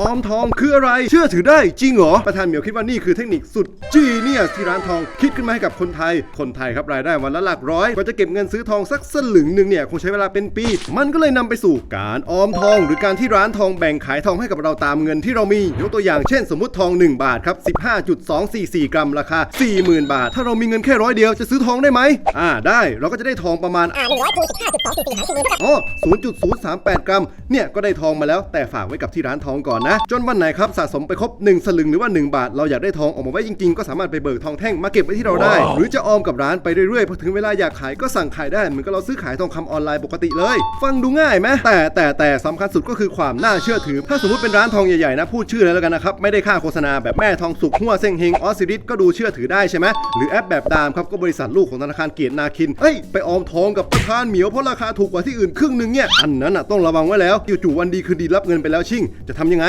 ออมทองคืออะไร เชื่อถือได้จริงเหรอ ประธานเหมียวคิดว่านี่คือเทคนิคสุดจีเนียสที่ร้านทองคิดขึ้นมาให้กับคนไทย คนไทยครับรายได้วันละหลักร้อยกว่าจะเก็บเงินซื้อทองสักสลึงหนึ่งเนี่ยคงใช้เวลาเป็นปี มันก็เลยนำไปสู่การออมทอง หรือการที่ร้านทองแบ่งขายทองให้กับเราตามเงินที่เรามียกตัวอย่างเช่น สมมติทอง 1 บาทครับ15.244 กรัมราคา 40,000 บาท ถ้าเรามีเงินแค่ร้อยเดียวจะซื้อทองได้ไหมอ่าได้เราก็จะได้ทองประมาณอ่าหนึ่งร้อยคูณสิบห้าจุดสองสี่สี่หารสี่หมื่นเท่ากับอ๋อ0.038 กรัมเนี่ยก็ได้ทองมาแล้วแต่ฝากไว้กับที่ร้านทองก่อนนะจนวันไหนครับสะสมไปครบ 1 สลึงหรือว่า 1 บาท เราอยากได้ทองออกมาไว้จริงๆ ก็สามารถไปเบิกทองแท่งมาเก็บไว้ที่เราได้ หรือจะออมกับร้านไปเรื่อยๆพอถึงเวลาอยากขายก็สั่งขายได้เหมือนกับเราซื้อขายทองคำออนไลน์ปกติเลย ฟังดูง่ายไหมแต่แต่แต่สำคัญสุดก็คือความน่าเชื่อถือ ถ้าสมมติเป็นร้านทองใหญ่ๆนะพูดชื่อเลยแล้วกันนะครับไม่ได้ค่าโฆษณาแบบแม่ทองสุกหัวเซ็งเฮงออสซิริสก็ดูเชื่อถือได้ใช่ไหมหรือแอปแบบดามครับก็บริษัทลูกของธนาคารเกียรตินาคินเอ้ยไปออมทองกับประธานเหมียวเพราะราคาถูกกว่าที่อื่นครึ่งหนึงเนี่ยอันนั้นน่ะต้องระวังไว้แล้วจู่ๆวันดีคืนดีรับเงินไปแล้วชิ่ง จะทำยังไง